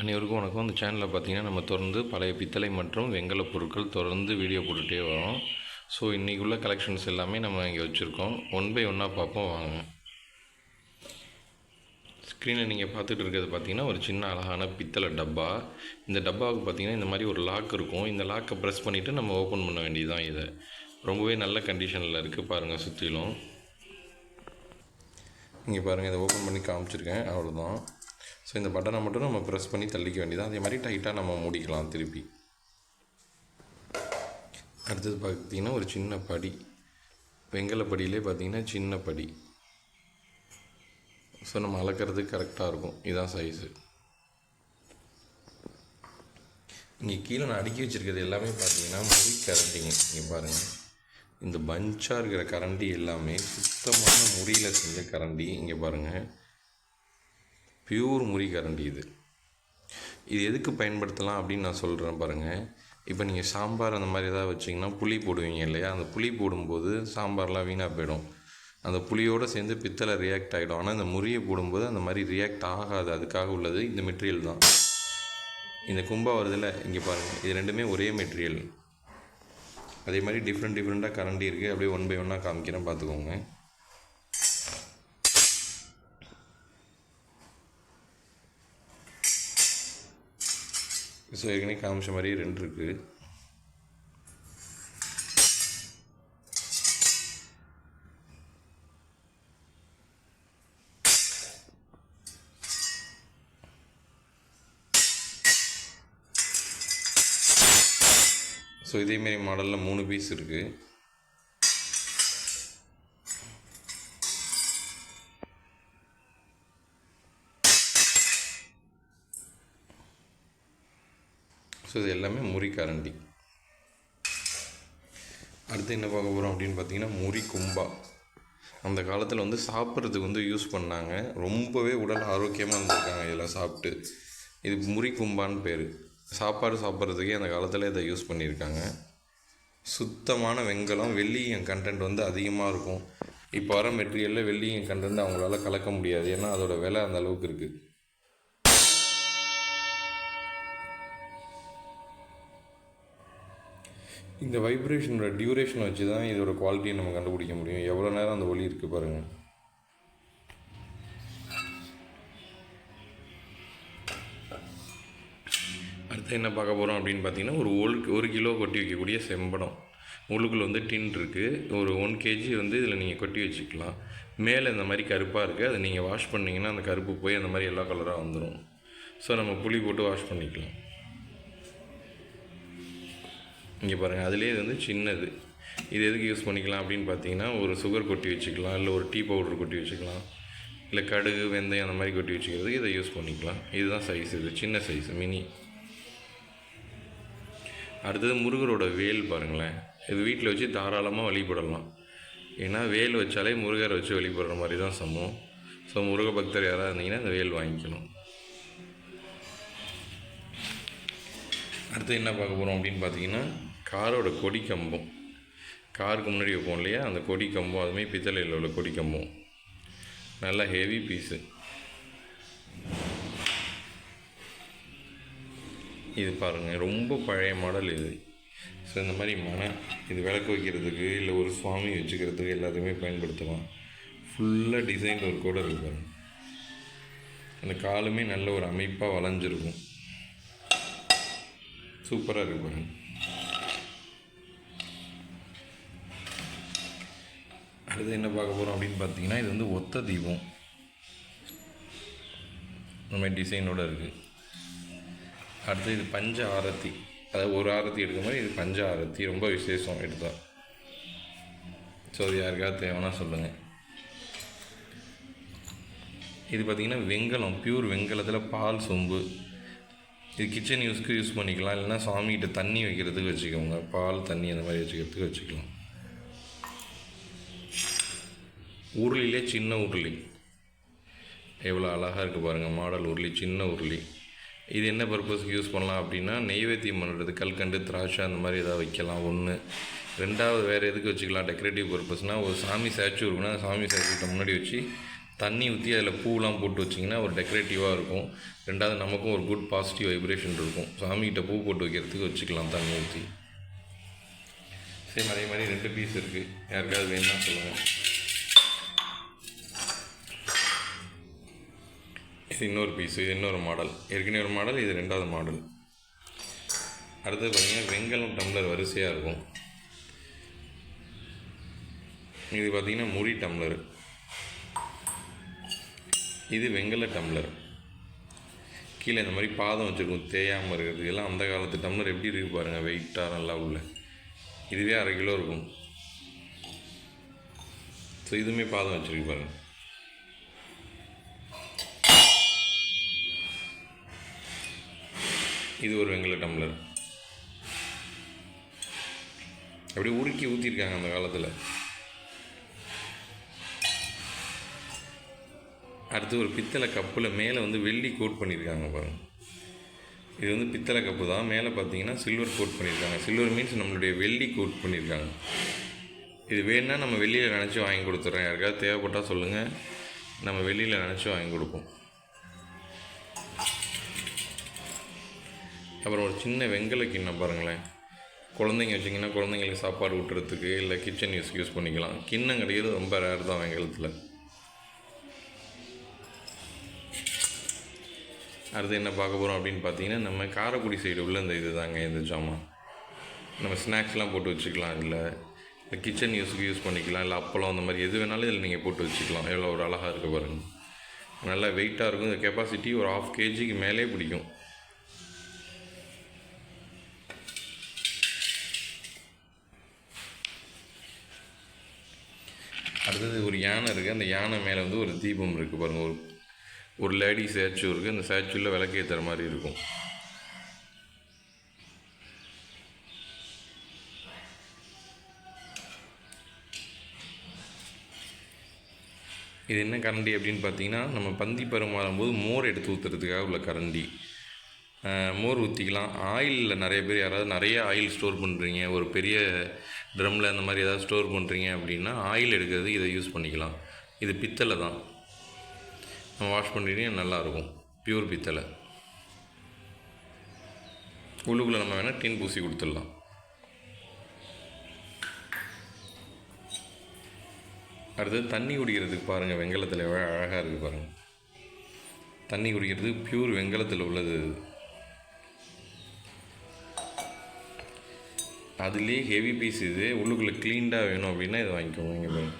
அனைவருக்கும் வணக்கம். இந்த சேனலில் பார்த்தீங்கன்னா நம்ம தொடர்ந்து பழைய பித்தளை மற்றும் வெங்கல பொருட்கள் தொடர்ந்து வீடியோ போட்டுகிட்டே வரோம். ஸோ இன்றைக்கி உள்ள கலெக்ஷன்ஸ் எல்லாமே நம்ம இங்கே வச்சுருக்கோம். ஒன் பை ஒன்னாக பார்ப்போம் வாங்க. ஸ்க்ரீனில் நீங்கள் பார்த்துட்டு இருக்கிறது பார்த்தீங்கன்னா ஒரு சின்ன அழகான பித்தளை டப்பா. இந்த டப்பாவுக்கு பார்த்தீங்கன்னா இந்த மாதிரி ஒரு லாக் இருக்கும். இந்த லாக்கை ப்ரெஸ் பண்ணிவிட்டு நம்ம ஓப்பன் பண்ண வேண்டியதுதான் இதை. ரொம்பவே நல்ல கண்டிஷனில் இருக்குது பாருங்கள் சுற்றிலும் இங்கே பாருங்கள் இதை ஓப்பன் பண்ணி காமிச்சிருக்கேன். அவ்வளோதான் ஸோ இந்த பட்டனை மட்டும் நம்ம ப்ரெஸ் பண்ணி தள்ளிக்க வேண்டியதான் அதே மாதிரி டைட்டாக நம்ம மூடிக்கலாம் திருப்பி. அடுத்தது பார்த்தீங்கன்னா ஒரு சின்ன படி. வெங்கல படியிலே பார்த்தீங்கன்னா சின்ன படி. ஸோ நம்ம அளக்கிறதுக்கு கரெக்டாக இருக்கும். இதுதான் சைஸு இங்கே கீழே நான் அடுக்கி வச்சுருக்கிறது எல்லாமே பார்த்தீங்கன்னா முடி கரண்டிங்க. இங்கே பாருங்கள் இந்த பஞ்சாக இருக்கிற கரண்டி எல்லாமே சுத்தமான முறியில் செஞ்ச கரண்டி. இங்கே பாருங்கள் பியூர் முறி கரண்டி இது. இது எதுக்கு பயன்படுத்தலாம் அப்படின்னு நான் சொல்கிறேன் பாருங்கள் இப்போ நீங்கள் சாம்பார் அந்த மாதிரி ஏதாவது வச்சிங்கன்னா புளி போடுவீங்க இல்லையா? அந்த புளி போடும்போது சாம்பார்லாம் வீணாக போயிடும். அந்த புளியோடு சேர்ந்து பித்தளை ரியாக்ட் ஆகிடும் ஆனால் இந்த முறியை போடும்போது அந்த மாதிரி ரியாக்ட் ஆகாது. அதுக்காக உள்ளது இந்த மெட்டீரியல் தான். இந்த கும்பா வருதுல்ல? இங்கே பாருங்கள் இது ரெண்டுமே ஒரே மெட்டீரியல் அதே மாதிரி டிஃப்ரெண்ட் டிஃப்ரெண்ட்டாக கரண்டி இருக்குது அப்படியே ஒன் பை ஒன்னாக காமிக்கிறேன். பார்த்துக்கோங்க. ஸோ ஏற்கனவே காமிச்ச மாதிரியே ரெண்டு இருக்குது ஸோ இதேமாரி மாடலில் மூணு பீஸ் இருக்குது ஸோ இது எல்லாமே முறி கரண்டி. அடுத்து என்ன பார்க்க போகிறோம் அப்படின்னு பார்த்தீங்கன்னா முறி கும்பா. அந்த காலத்தில் வந்து சாப்பிட்றதுக்கு வந்து யூஸ் பண்ணாங்க. ரொம்பவே உடல் ஆரோக்கியமாக இருந்திருக்காங்க இதெல்லாம் சாப்பிட்டு. இது முறி கும்பான்னு பேர். சாப்பாடு சாப்பிட்றதுக்கே அந்த காலத்தில் இதை யூஸ் பண்ணியிருக்காங்க. சுத்தமான வெங்கலம் வெள்ளியின் கண்டென்ட் வந்து அதிகமாக இருக்கும். இப்போ வர மெட்டீரியலில் வெள்ளியின் கண்டென்ட் அவங்களால கலக்க முடியாது. ஏன்னா அதோட விலை அந்த அளவுக்கு இருக்குது இந்த வைப்ரேஷனோட டியூரேஷன் வச்சு தான் இதோட குவாலிட்டியை நம்ம கண்டுபிடிக்க முடியும். எவ்வளோ நேரம் அந்த ஒலி இருக்குது பாருங்கள் அடுத்து என்ன பார்க்க போகிறோம் அப்படின்னு பார்த்தீங்கன்னா ஒரு ஒரு ஒரு கிலோ கொட்டி வைக்கக்கூடிய செம்படம். உள்ளுக்குள்ள வந்து டின் இருக்குது ஒரு ஒன் கேஜி வந்து இதில் நீங்கள் கொட்டி வச்சுக்கலாம். மேலே இந்த மாதிரி கருப்பாக இருக்குது அதை நீங்கள் வாஷ் பண்ணிங்கன்னா அந்த கருப்பு போய் அந்த மாதிரி எல்லா கலராக வந்துடும் ஸோ நம்ம புளி போட்டு வாஷ் பண்ணிக்கலாம். இங்கே பாருங்கள் அதுலேயே இது வந்து சின்னது. இது எதுக்கு யூஸ் பண்ணிக்கலாம் அப்படின்னு பார்த்தீங்கன்னா ஒரு சுகர் கொட்டி வச்சுக்கலாம் இல்லை ஒரு டீ பவுடர் கொட்டி வச்சுக்கலாம் இல்லை கடுகு வெந்தயம் அந்த மாதிரி கொட்டி வச்சுக்கிறதுக்கு இதை யூஸ் பண்ணிக்கலாம். இதுதான் சைஸ் இது சின்ன சைஸ் மினி அடுத்தது முருகரோட வேல் பாருங்களேன். இது வீட்டில் வச்சு தாராளமாக வழிபடலாம். ஏன்னா வேல் வச்சாலே முருகரை வச்சு வழிபடுற மாதிரி தான் சமம் ஸோ முருக பக்தர் யாராக இருந்தீங்கன்னா அந்த வேல் வாங்கிக்கணும். அடுத்து என்ன பார்க்க போகிறோம் அப்படின்னு பார்த்தீங்கன்னா காரோட கொடி கம்பம். காருக்கு முன்னாடி வைப்போம் இல்லையா? அந்த கொடி கம்பம் அதுமாதிரி பித்தளையில் உள்ள கொடி கம்பம். நல்லா ஹெவி பீஸு இது பாருங்கள் ரொம்ப பழைய மாடல் இது. ஸோ இந்த மாதிரி மனை இது விளக்கு வைக்கிறதுக்கு இல்லை ஒரு சுவாமி வச்சுக்கிறதுக்கு எல்லாத்துக்குமே பயன்படுத்தலாம். ஃபுல்லாக டிசைன் ஒரு கூட இருக்கு அந்த காலுமே நல்ல ஒரு அமைப்பாக வளைஞ்சிருக்கும். சூப்பராக இருக்கு பாருங்கள் அடுத்து என்ன பார்க்க போகிறோம் அப்படின்னு பார்த்தீங்கன்னா இது வந்து ஒத்த தீபம். இந்த மாதிரி டிசைனோட இருக்குது அடுத்து இது பஞ்ச ஆரத்தி. அதாவது ஒரு ஆரத்தி எடுக்கிற மாதிரி இது பஞ்ச ஆரத்தி. ரொம்ப விசேஷம் எடுத்தா. ஸோ அது யாருக்காவது தேவைன்னா சொல்லுங்கள் இது பார்த்திங்கன்னா வெங்கலம். பியூர் வெங்கலத்தில் பால் சொம்பு. இது கிச்சன் யூஸ்க்கு யூஸ் பண்ணிக்கலாம். இல்லைன்னா சாமிகிட்ட தண்ணி வைக்கிறதுக்கு வச்சுக்கோங்க. பால் தண்ணி அந்த மாதிரி வச்சுக்கிறதுக்கு வச்சுக்கலாம். உருளிலே சின்ன உருளி. எவ்வளோ அழகாக இருக்குது பாருங்கள் மாடல் உருளி சின்ன உருளி. இது என்ன பர்பஸ்க்கு யூஸ் பண்ணலாம் அப்படின்னா நெய்வேத்தியம் பண்ணுறது கல்கண்டு திராட்சை அந்த மாதிரி எதாவது வைக்கலாம் ஒன்று ரெண்டாவது வேறு எதுக்கு வச்சுக்கலாம் டெக்கரேட்டிவ் பர்பஸ்னால் ஒரு சாமி ஸ்டாச்சு இருக்குன்னா சாமி ஸ்டாச்சுக்கிட்ட முன்னாடி வச்சு தண்ணி ஊற்றி அதில் பூலாம் போட்டு வச்சிங்கன்னா ஒரு டெக்கரேட்டிவாக இருக்கும். ரெண்டாவது நமக்கும் ஒரு குட் பாசிட்டிவ் வைப்ரேஷன் இருக்கும். சாமிகிட்ட பூ போட்டு வைக்கிறதுக்கு வச்சுக்கலாம் தண்ணி ஊற்றி சேம் அதே மாதிரி ரெண்டு பீஸ் இருக்குது யாருக்காவது வேணும்னா சொல்லுங்கள் நெக்ஸ்ட் இன்னொரு பீஸு இது இன்னொரு மாடல் ஏற்கனவே ஒரு மாடல் இது ரெண்டாவது மாடல் அடுத்தது பார்த்தீங்கன்னா வெங்கலம் டம்ளர் வரிசையாக இருக்கும். இது பார்த்தீங்கன்னா முடி டம்ளர். இது வெங்கல டம்ளர். கீழே இந்த மாதிரி பாதம் வச்சுருக்கும் தேயாமல் இருக்கிறது. எல்லாம் அந்த காலத்து டம்ளர் எப்படி இருக்குது பாருங்கள் வெயிட்டாக நல்லா உள்ள. இதுவே அரை கிலோ இருக்கும். ஸோ இதுவுமே பாதம் வச்சுருக்கு பாருங்கள் இது ஒரு வெங்கல டம்ளர். அப்படியே உருக்கி ஊற்றிருக்காங்க அந்த காலத்தில். அடுத்து ஒரு பித்தளை கப்பில் மேலே வந்து வெள்ளி கோட் பண்ணியிருக்காங்க பாருங்க. இது வந்து பித்தளை கப்பு தான். மேலே பார்த்தீங்கன்னா சில்வர் கோட் பண்ணியிருக்காங்க சில்வர் மீன்ஸ் நம்மளுடைய வெள்ளி கோட் பண்ணியிருக்காங்க இது வேணால் நம்ம வெளியில் நினச்சி வாங்கி கொடுத்துட்றேன் யாருக்காவது தேவைப்பட்டால் சொல்லுங்கள் நம்ம வெளியில் நினச்சி வாங்கி கொடுப்போம். அப்புறம் ஒரு சின்ன வெங்கல கிண்ணம் பாருங்களேன். குழந்தைங்க வச்சிங்கன்னா குழந்தைங்களுக்கு சாப்பாடு ஊட்டுறதுக்கு இல்லை கிச்சன் யூஸ் யூஸ் பண்ணிக்கலாம். கிண்ணம் கிடைக்கிறது ரொம்ப ரேர் தான் வெங்கலத்தில். அடுத்து என்ன பார்க்க போகிறோம் அப்படின்னு பார்த்தீங்கன்னா நம்ம காரைக்குடி சைடு உள்ள இந்த இது தாங்க இந்த ஜாமான். நம்ம ஸ்நாக்ஸ்லாம் போட்டு வச்சுக்கலாம் இல்லை இல்லை கிச்சன் யூஸுக்கு யூஸ் பண்ணிக்கலாம் இல்லை அப்பளம் அந்த மாதிரி எது வேணாலும் இதில் நீங்கள் போட்டு வச்சுக்கலாம். எவ்வளோ ஒரு அழகாக இருக்குது பாருங்கள் நல்லா வெயிட்டாக இருக்கும். இந்த கெப்பாசிட்டி ஒரு ஆஃப் கேஜிக்கு மேலே பிடிக்கும். அடுத்தது ஒரு யானை இருக்குது அந்த யானை மேலே வந்து ஒரு தீபம் இருக்குது பாருங்கள் ஒரு ஒரு லேடி ஸ்டாச்சு இருக்குது அந்த ஸ்டாச்சுவில் விளக்கேற்றுற மாதிரி இருக்கும். இது என்ன கரண்டி அப்படின்னு பார்த்தீங்கன்னா நம்ம பந்தி பருமாறும்போது மோர் எடுத்து ஊற்றுறதுக்காக உள்ள கரண்டி. மோர் ஊற்றிக்கலாம் ஆயிலில் நிறைய பேர் யாராவது நிறைய ஆயில் ஸ்டோர் பண்ணுறீங்க ஒரு பெரிய ட்ரம்மில் அந்த மாதிரி ஏதாவது ஸ்டோர் பண்ணுறீங்க அப்படின்னா ஆயில் எடுக்கிறது இதை யூஸ் பண்ணிக்கலாம். இது பித்தளை தான். நம்ம வாஷ் பண்ணிட்டீங்கன்னா நல்லாயிருக்கும். பியூர் பித்தளை. உள்ளுக்குள்ளே நம்ம வேணால் டின் பூசி கொடுத்துடலாம். அடுத்தது தண்ணி குடிக்கிறதுக்கு பாருங்கள் வெங்கலத்தில் எவ்வளோ அழகாக இருக்குது பாருங்கள் தண்ணி குடிக்கிறதுக்கு பியூர் வெங்கலத்தில் உள்ளது. அதுலேயே ஹெவி பீஸ் இது. உள்ளுக்குள்ளே க்ளீன்டாக வேணும் அப்படின்னா இதை வாங்கிக்கோங்க இங்கே போய்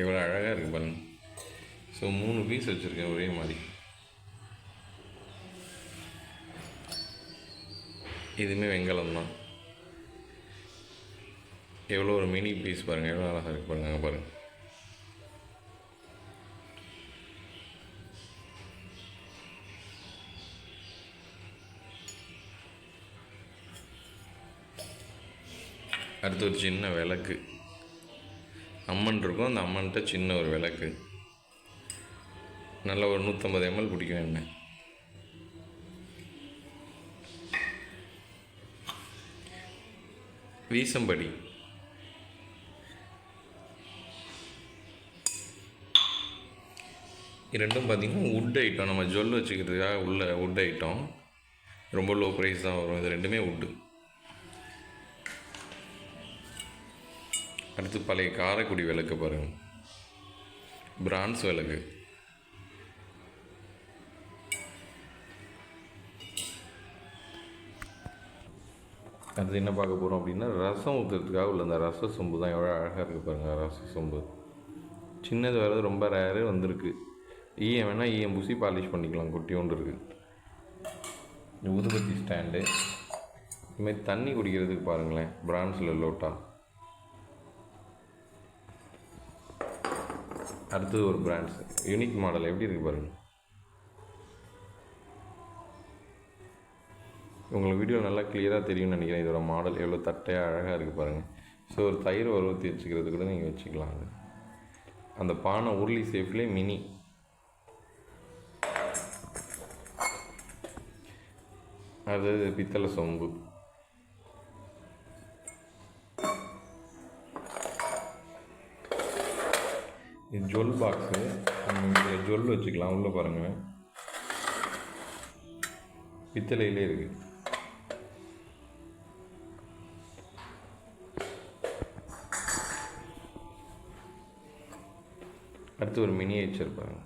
எவ்வளோ அழகாக இருக்குது பாருங்க. ஸோ மூணு பீஸ் வச்சுருக்கேன் ஒரே மாதிரி. இதுவுமே வெங்கலம் தான். எவ்வளோ ஒரு மினி பீஸ் பாருங்கள் எவ்வளோ அழகாக இருக்கு பாருங்கள் அங்கே பாருங்கள் அடுத்து ஒரு சின்ன விளக்கு. அம்மன் இருக்கும் அந்த அம்மன்கிட்ட சின்ன ஒரு விளக்கு. நல்ல ஒரு நூற்றம்பது எம்எல் பிடிக்கும் எண்ணெய் வீசம்படி. ரெண்டும் பார்த்திங்கன்னா உட் ஐட்டம் நம்ம ஜுவல் வச்சுக்கிறதுக்காக உள்ள வுட் ஐட்டம் ரொம்ப லோ ப்ரைஸ் தான் வரும். இது ரெண்டுமே வுட்டு அடுத்து பழைய காரைக்குடி விளக்கு பாருங்கள் பிரான்ஸ் விளக்கு. அடுத்து என்ன பார்க்க போகிறோம் அப்படின்னா ரசம் ஊற்றுறதுக்காக உள்ள அந்த ரச சொம்பு தான் எவ்வளோ அழகாக இருக்குது பாருங்கள் ரச சொம்பு. சின்னது வேறு ரொம்ப ரேரு வந்திருக்கு. ஈயம் வேணால் ஈயம் பூசி பாலிஷ் பண்ணிக்கலாம் குட்டியோண்டு இருக்குது ஊதுபத்தி ஸ்டாண்டு இதுமாதிரி தண்ணி குடிக்கிறதுக்கு பாருங்களேன் பிரான்ஸில் லோட்டா. அடுத்தது ஒரு பிராண்ட்ஸ் யூனிக் மாடல் எப்படி இருக்குது பாருங்கள் உங்களுக்கு வீடியோ நல்லா கிளியராக தெரியும்னு நினைக்கிறேன். இதோட மாடல் எவ்வளோ தட்டையாக அழகாக இருக்குது பாருங்கள் ஸோ ஒரு தயிர் உருவத்தி வச்சுக்கிறது கூட நீங்கள் வச்சுக்கலாம் அது. அந்த பானை உருளி சேஃப்லேயே மினி அது பித்தளை சொம்பு. இது ஜொல் பாக்ஸு இதில் ஜொல் வச்சுக்கலாம் உள்ளே பாருங்கள் பித்தளையிலே இருக்குது அடுத்து ஒரு மினியேச்சர் பாருங்க.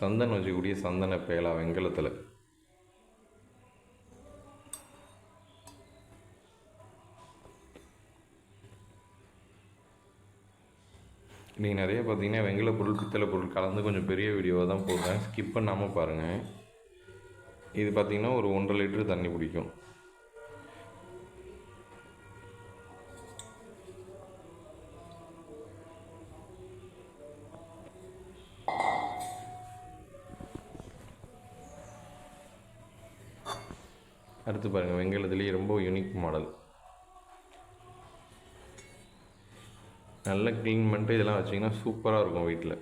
சந்தனம் வச்சுக்கூடிய சந்தன பேலா வெங்கலத்தில். நீங்கள் நிறைய பார்த்தீங்கன்னா வெங்கல பொருள் பித்தளை பொருள் கலந்து கொஞ்சம் பெரிய வீடியோவாக தான் போடுறேன். ஸ்கிப் பண்ணாமல் பாருங்கள் இது பார்த்திங்கன்னா ஒரு ஒன்றரை லிட்டரு தண்ணி பிடிக்கும் அடுத்து பாருங்கள் வெங்கலத்துலேயே ரொம்ப யூனிக் மாடல் நல்லா க்ளீன் பண்ணிட்டு இதெல்லாம் வச்சிங்கன்னா சூப்பராக இருக்கும் வீட்டில்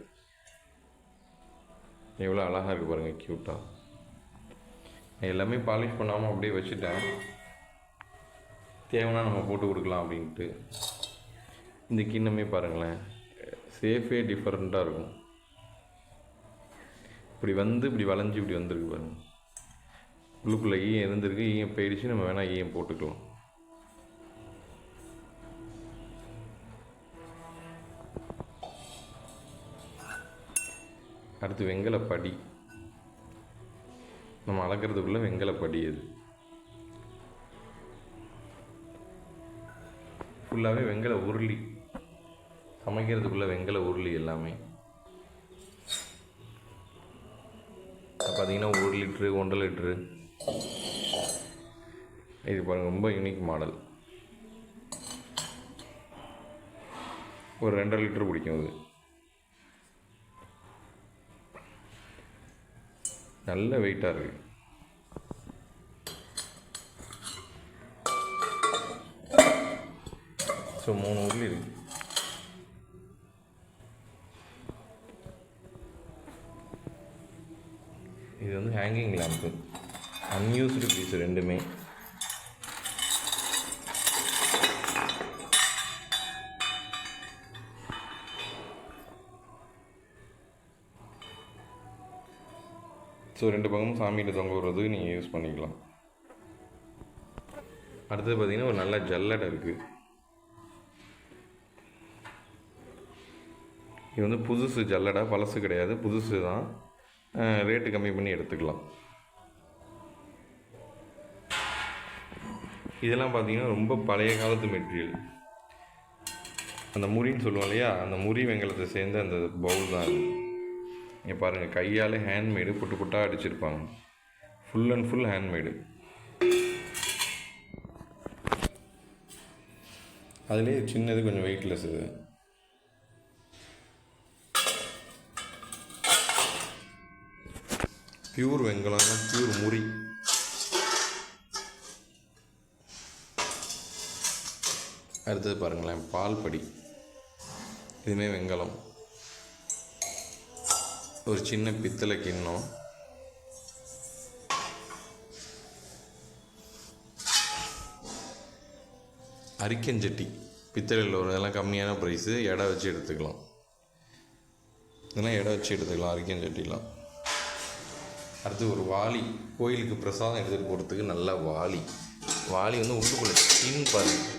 எவ்வளோ அழகாக இருக்குது பாருங்கள் க்யூட்டாக எல்லாமே பாலிஷ் பண்ணாமல் அப்படியே வச்சுட்டேன். தேவைன்னா நம்ம போட்டு கொடுக்கலாம் அப்படின்ட்டு. இந்த கிண்ணமே பாருங்களேன் சேஃபே டிஃப்ரெண்ட்டாக இருக்கும். இப்படி வந்து இப்படி வளைஞ்சு இப்படி வந்திருக்கு பாருங்கள் உள்ளுக்குள்ளே ஈயம் இருந்திருக்கு ஈயம் போயிடுச்சு நம்ம வேணால் ஈயம் போட்டுக்கலாம். அடுத்து வெங்கலப்படி. நம்ம அளக்கிறதுக்குள்ளே வெங்கலப்படி அது. ஃபுல்லாகவே வெங்கல உருளி. சமைக்கிறதுக்குள்ளே வெங்கல உருளி எல்லாமே. பார்த்தீங்கன்னா ஒரு லிட்ரு ஒன்றரை லிட்ரு. இது பாருங்கள் ரொம்ப யூனிக் மாடல் ஒரு ரெண்டரை லிட்ரு பிடிக்கும் அது. நல்ல வெயிட்டாக இருக்கு. ஸோ மூணு உருளி இருக்கு. இது வந்து ஹேங்கிங் லேம்ப்பு அன்யூஸ்டு பீஸ் ரெண்டுமே. ஸோ ரெண்டு பக்கமும் சாமிகிட்ட தொங்க விடுறதுக்கு நீங்கள் யூஸ் பண்ணிக்கலாம். அடுத்தது பார்த்தீங்கன்னா ஒரு நல்ல ஜல்லடை இருக்குது இது வந்து புதுசு ஜல்லடை பழசு கிடையாது புதுசு தான். ரேட்டு கம்மி பண்ணி எடுத்துக்கலாம். இதெல்லாம் பார்த்தீங்கன்னா ரொம்ப பழைய காலத்து மெட்டீரியல். அந்த முறின்னு சொல்லுவோம் இல்லையா? அந்த முறி வெங்கலத்தை சேர்ந்த அந்த பவுல் தான் இருக்குது இங்கே பாருங்கள் கையால் ஹேண்ட்மேடு புட்டு புட்டாக அடிச்சிருப்பாங்க. ஃபுல் அண்ட் ஃபுல் ஹேண்ட்மேடு அதுலேயே சின்னது கொஞ்சம் வெயிட்லெஸ் இது. பியூர் வெங்கலம்னா பியூர் முறி அடுத்தது பாருங்களேன் பால் படி. இதுவுமே வெங்கலம் ஒரு சின்ன பித்தளை கிண்ணம். அரிக்கஞ்சட்டி பித்தளையில் ஒரு இதெல்லாம் கம்மியான ப்ரைஸு எடை வச்சு எடுத்துக்கலாம். இதெல்லாம் எடை வச்சு எடுத்துக்கலாம் அரிக்கஞ்சட்டிலாம். அடுத்து ஒரு வாளி. கோயிலுக்கு பிரசாதம் எடுத்துகிட்டு போகிறதுக்கு நல்ல வாளி. வாளி வந்து உள்ளுக்குள்ளே டின் பாருங்கள்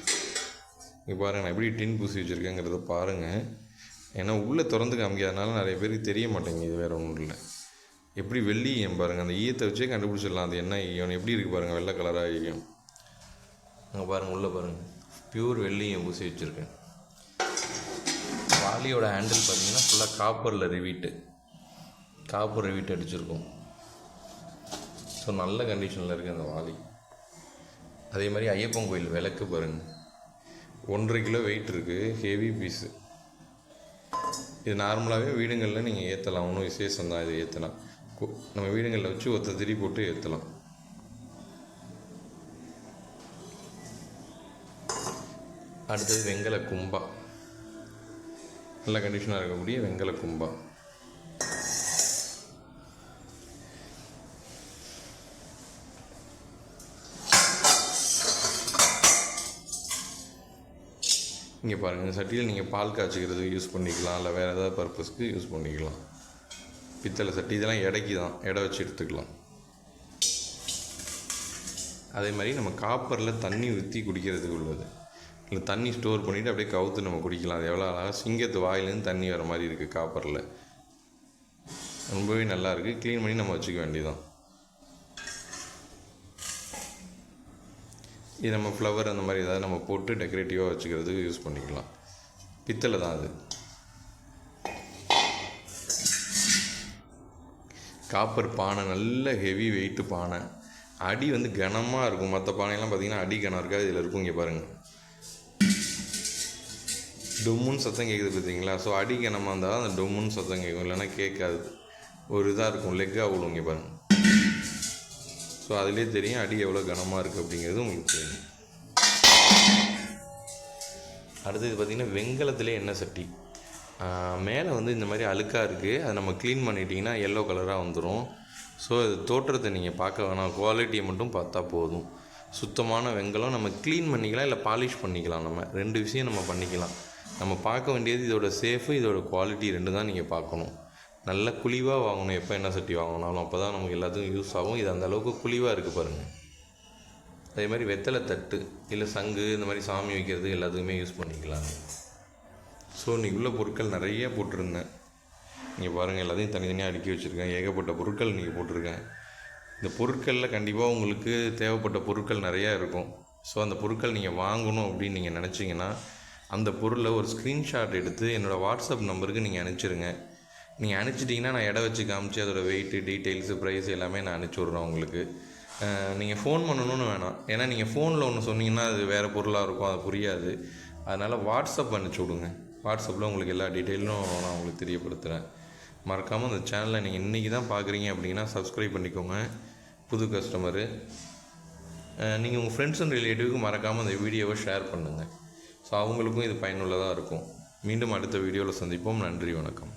இங்கே பாருங்கள் நான் எப்படி டின் பூசி வச்சுருக்கேங்கிறத பாருங்கள் ஏன்னா உள்ளே திறந்து காமிக்காதனால நிறைய பேருக்கு தெரிய மாட்டேங்குது வேறு ஒன்றும் இல்லை. எப்படி வெள்ளி ஈயம் பாருங்கள் அந்த ஈயத்தை வச்சே கண்டுபிடிச்சிடலாம். அது என்ன ஈயம் எப்படி இருக்குது பாருங்கள் வெள்ளை கலராக ஈயம். அங்கே பாருங்கள் உள்ளே பாருங்கள் பியூர் வெள்ளி ஈயம் பூசி வச்சுருக்கேன். வாலியோட ஹேண்டில் பார்த்தீங்கன்னா ஃபுல்லாக காப்பரில் ரிவீட்டு காப்பர் ரிவீட் அடிச்சிருக்கோம். ஸோ நல்ல கண்டிஷனில் இருக்குது அந்த வாலி அதே மாதிரி ஐயப்பன் கோயில் விளக்கு பாருங்கள் ஒன்றரை கிலோ வெயிட் இருக்குது ஹெவி பீஸு இது நார்மலாகவே வீடுங்களில் நீங்கள் ஏற்றலாம் ஒன்றும் விசேஷம் தான் இது ஏற்றலாம் நம்ம வீடுங்களில் வச்சு ஒருத்த திரி போட்டு ஏற்றலாம் அடுத்தது வெங்கல கும்பா. நல்ல கண்டிஷனாக இருக்கக்கூடிய வெங்கல கும்பா. இங்கே பாருங்கள் இந்த சட்டியில் நீங்கள் பால் காய்ச்சிக்கிறது யூஸ் பண்ணிக்கலாம் இல்லை வேறு ஏதாவது பர்பஸ்க்கு யூஸ் பண்ணிக்கலாம். பித்தளை சட்டி இதெல்லாம் எடைக்கு தான் எடை வச்சு எடுத்துக்கலாம். அதே மாதிரி நம்ம காப்பரில் தண்ணி ஊற்றி குடிக்கிறதுக்கு உள்ளது. இல்லை தண்ணி ஸ்டோர் பண்ணிவிட்டு அப்படியே கவுத்து நம்ம குடிக்கலாம். அது எவ்வளோ அழகாக சிங்கத்து வாயிலேருந்து தண்ணி வர மாதிரி இருக்குது காப்பரில் ரொம்பவே நல்லாயிருக்கு க்ளீன் பண்ணி நம்ம வச்சுக்க வேண்டியதான் இது நம்ம ஃப்ளவர் அந்த மாதிரி ஏதாவது நம்ம போட்டு டெக்கரேட்டிவாக வச்சுக்கிறதுக்கு யூஸ் பண்ணிக்கலாம். பித்தளை தான் அது. காப்பர் பானை நல்ல ஹெவி வெயிட்டு பானை. அடி வந்து கனமாக இருக்கும். மற்ற பானையெல்லாம் பார்த்திங்கன்னா அடி கனம் இருக்காது. இதில் இருக்கும் இங்கே பாருங்கள் டொம்முன்னு சத்தம் கேட்குது பார்த்தீங்களா ஸோ அடி கனமாக இருந்தால் அந்த டொம்முன்னு சத்தம் கேட்கும். இல்லைன்னா கேட்காது. ஒரு இதாக இருக்கும். லெக்காக விழும் இங்கே பாருங்கள் ஸோ அதிலே தெரியும் அடி எவ்வளோ கனமாக இருக்குது அப்படிங்கிறது உங்களுக்கு தெரியும். அடுத்தது பார்த்திங்கன்னா வெங்கலத்திலே எண்ணெய் சட்டி? மேலே வந்து இந்த மாதிரி அழுக்காக இருக்குது அதை நம்ம க்ளீன் பண்ணிட்டிங்கன்னா எல்லோ கலராக வந்துடும் ஸோ அது தோற்றத்தை நீங்கள் பார்க்க வேணாம். குவாலிட்டியை மட்டும் பார்த்தா போதும். சுத்தமான வெங்கலம் நம்ம க்ளீன் பண்ணிக்கலாம் இல்லை பாலிஷ் பண்ணிக்கலாம் நம்ம. ரெண்டு விஷயம் நம்ம பண்ணிக்கலாம். நம்ம பார்க்க வேண்டியது இதோட சேஃபு இதோட குவாலிட்டி ரெண்டு தான் நீங்கள் பார்க்கணும். நல்ல குழிவாக வாங்கணும். எப்போ என்ன சட்டி வாங்கினாலும் அப்போ தான் நமக்கு எல்லாத்துக்கும் யூஸ் ஆகும். இது அந்த அளவுக்கு குழிவாக இருக்குது பாருங்கள் அதே மாதிரி வெத்தலை தட்டு இல்லை சங்கு இந்த மாதிரி சாமி வைக்கிறது எல்லாத்துக்குமே யூஸ் பண்ணிக்கலாம். ஸோ இன்றைக்கி உள்ள பொருட்கள் நிறைய போட்டிருந்தேன். நீங்கள் பாருங்கள் எல்லாத்தையும் தனித்தனியாக அடுக்கி வச்சுருக்கேன். ஏகப்பட்ட பொருட்கள் நீங்கள் போட்டிருக்கேன். இந்த பொருட்களில் கண்டிப்பாக உங்களுக்கு தேவைப்பட்ட பொருட்கள் நிறையா இருக்கும். ஸோ அந்த பொருட்கள் நீங்கள் வாங்கணும் அப்படின்னு நீங்கள் நினச்சிங்கன்னா அந்த பொருளை ஒரு ஸ்க்ரீன்ஷாட் எடுத்து என்னோடய வாட்ஸ்அப் நம்பருக்கு நீங்கள் அனுப்பிச்சிருங்க. நீங்கள் அனுப்பிச்சிட்டிங்கன்னா நான் இடம் வச்சு காமிச்சு அதோடய வெயிட்டு டீட்டெயில்ஸு ப்ரைஸ் எல்லாமே நான் அனுப்பிச்சி விட்றேன் உங்களுக்கு. நீங்கள் ஃபோன் பண்ணணும்னு வேணாம். ஏன்னா நீங்கள் ஃபோனில் ஒன்று சொன்னீங்கன்னா அது வேறு பொருளாக இருக்கும் அது புரியாது. அதனால் வாட்ஸ்அப் அனுப்பிச்சி விடுங்க. வாட்ஸ்அப்பில் உங்களுக்கு எல்லா டீட்டெயிலும் நான் உங்களுக்கு தெரியப்படுத்துகிறேன் மறக்காமல் அந்த சேனலை நீங்கள் இன்றைக்கி தான் பார்க்குறீங்க அப்படின்னா சப்ஸ்கிரைப் பண்ணிக்கோங்க. புது கஸ்டமரு நீங்கள் உங்கள் ஃப்ரெண்ட்ஸ் அண்ட் ரிலேட்டிவ்க்கு மறக்காமல் அந்த வீடியோவை ஷேர் பண்ணுங்கள் ஸோ அவங்களுக்கும் இது பயனுள்ளதாக இருக்கும். மீண்டும் அடுத்த வீடியோவில் சந்திப்போம். நன்றி வணக்கம்.